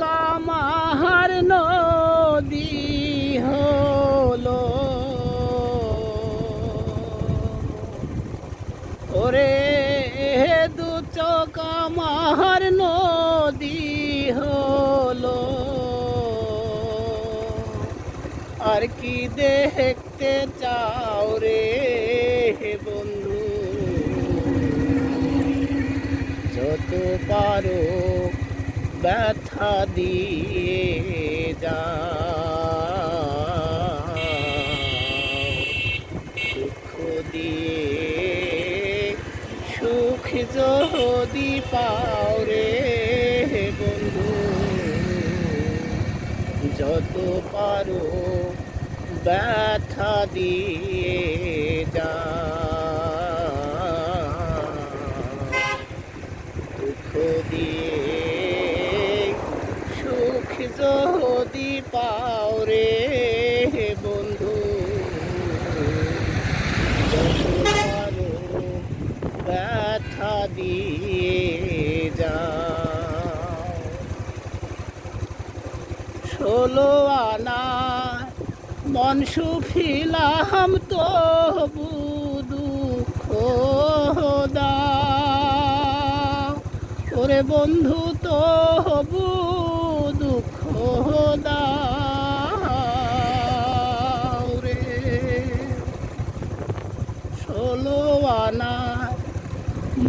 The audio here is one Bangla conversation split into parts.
কামাহার নদী হলো। ওরে দু চকামাহার নদী হলো। আর কি দেখতে চাও রে বন্ধু? যত পারো ব্যথা দিয়ে যা দুঃখ দিয়ে সুখ যদি পাও রে বন্ধু, যত পারো ব্যথা দিয়ে যা দিয়ে দিয়ে যাও ষোলো আনা মন সুফিলাম তবু দুঃখ দা ওরে বন্ধু তো তবু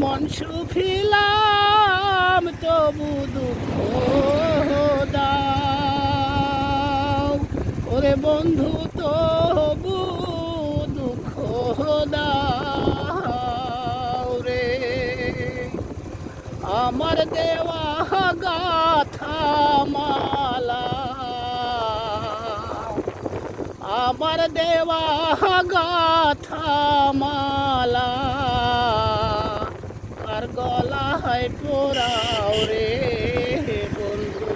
মন সুফিলাম, তবু দুঃখ দাও। ওরে বন্ধু, তবু দুঃখ দাও রে। আমার দেওয়া গাথা মালা, আমার দেওয়া গাথা মালা গলায় পোড়াও রে বন্ধু।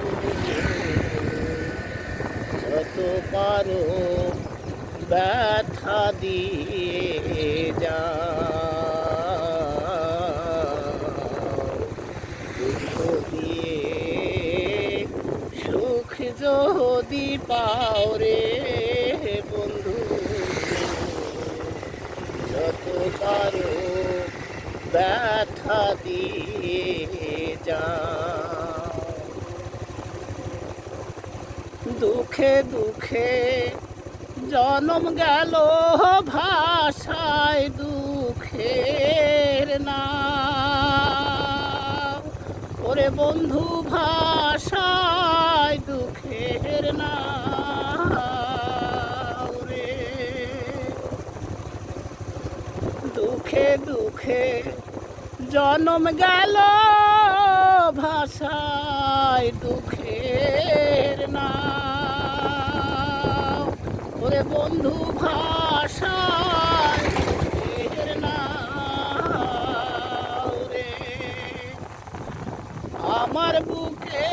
যত পারো ব্যথা দিয়ে যা সুখ যদি পাও রে বন্ধু। যত পারো ব্যথা দিয়ে যা দুঃখে দুঃখে জনম গেল ভাষায় দুঃখের না ওরে বন্ধু ভাষায় দুঃখের না দুঃখে দুঃখে জনম গেল ভাষায় দুঃখের না ওরে বন্ধু, ভাষায় দুঃখের নাও রে। আমার বুকে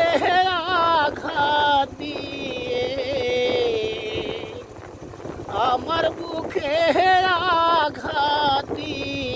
আঘাত দিয়ে, আমার বুকে আঘাত দিয়ে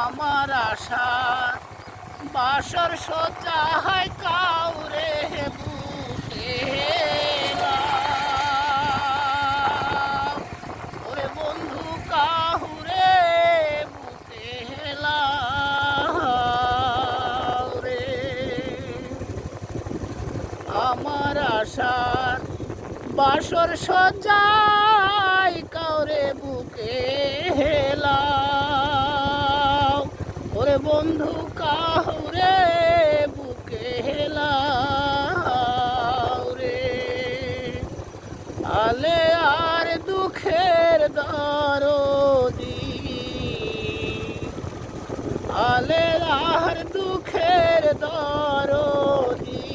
আমার আশা বাসর সজ্জা হয় কাউরে। ওরে বন্ধু আমার আশার বাসর কাউরে বুকে হেলাও। ওরে বন্ধু, কাহুরে বুকে হেলাও রে। আলে আর দুঃখের দরদি। কালে আর দুঃখের দরদি।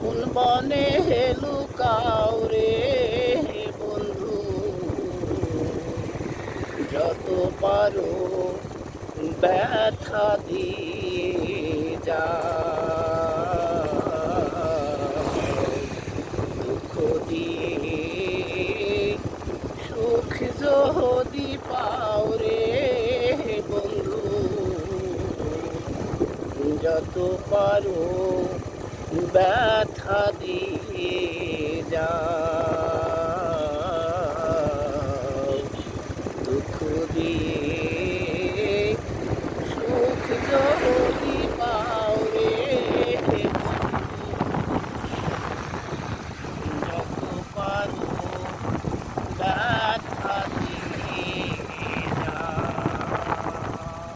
কোন বনে লুকাও পারো ব্যথা দিয়ে যা দুঃখ দিয়ে সুখ যদি পাও রে বন্ধু, যত পারো ব্যথা দিয়ে যা